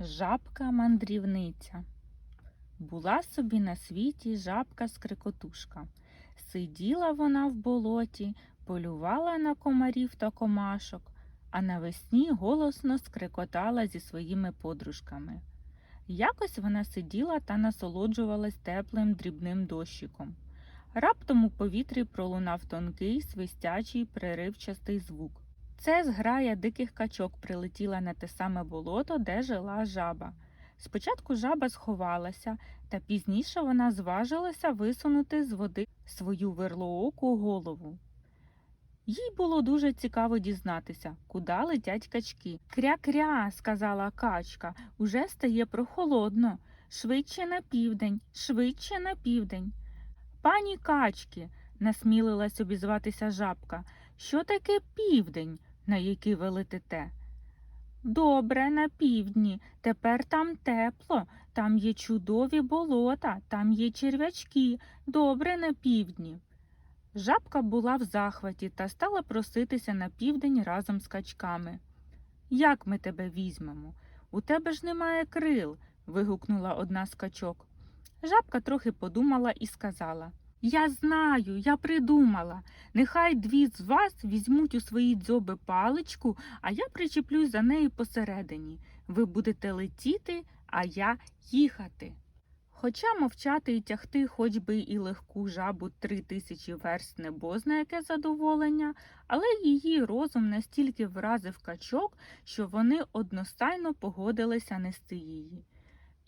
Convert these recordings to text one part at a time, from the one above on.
Жабка мандрівниця. Була собі на світі жабка скрикотушка. Сиділа вона в болоті, полювала на комарів та комашок, а навесні голосно скрикотала зі своїми подружками. Якось вона сиділа та насолоджувалась теплим дрібним дощиком. Раптом у повітрі пролунав тонкий, свистячий, приривчастий звук. Це зграя диких качок прилетіла на те саме болото, де жила жаба. Спочатку жаба сховалася, та пізніше вона зважилася висунути з води свою верлооку голову. Їй було дуже цікаво дізнатися, куди летять качки. Кря-кря, сказала качка, уже стає прохолодно. Швидше на південь, швидше на південь. Пані качки, насмілилась обізватися жабка, що таке південь, на який ви летите? Добре, на півдні. Тепер там тепло, там є чудові болота, там є черв'ячки. Добре на півдні. Жабка була в захваті та стала проситися на південь разом з качками. Як ми тебе візьмемо? У тебе ж немає крил. вигукнула одна з качок. Жабка трохи подумала і сказала Я знаю, я придумала. Нехай дві з вас візьмуть у свої дзьоби паличку, а я причеплюсь за нею посередині. Ви будете летіти, а я їхати. Хоча мовчати і тягти хоч би і легку жабу три тисячі верст не бозна яке задоволення, але її розум настільки вразив качок, що вони одностайно погодилися нести її.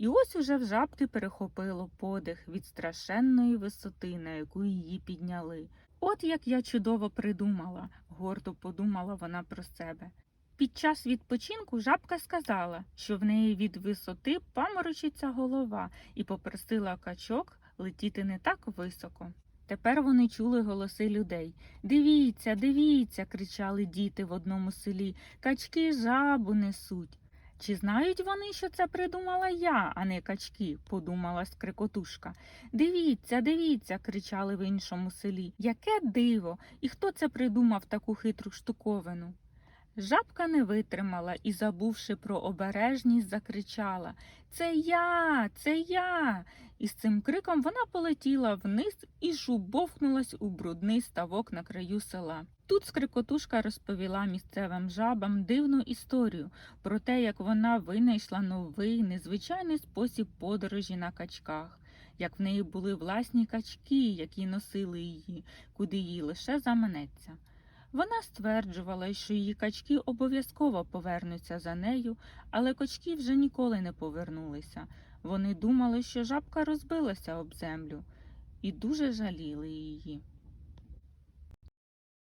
І ось уже в жабки перехопило подих від страшенної висоти, на яку її підняли. От як я чудово придумала, гордо подумала вона про себе. Під час відпочинку жабка сказала, що в неї від висоти паморочиться голова, і попросила качок летіти не так високо. Тепер вони чули голоси людей. Дивіться, дивіться, кричали діти в одному селі. Качки жабу несуть. Чи знають вони, що це придумала я, а не качки? подумала скрикотушка. Дивіться, дивіться, кричали в іншому селі. Яке диво! І хто це придумав таку хитру штуковину? Жабка не витримала і, забувши про обережність, закричала Це я, це я. І з цим криком вона полетіла вниз і шубовхнулась у брудний ставок на краю села. Тут скрикотушка розповіла місцевим жабам дивну історію про те, як вона винайшла новий незвичайний спосіб подорожі на качках, як в неї були власні качки, які носили її, куди їй лише заманеться. Вона стверджувала, що її качки обов'язково повернуться за нею, але качки вже ніколи не повернулися. Вони думали, що жабка розбилася об землю, і дуже жаліли її.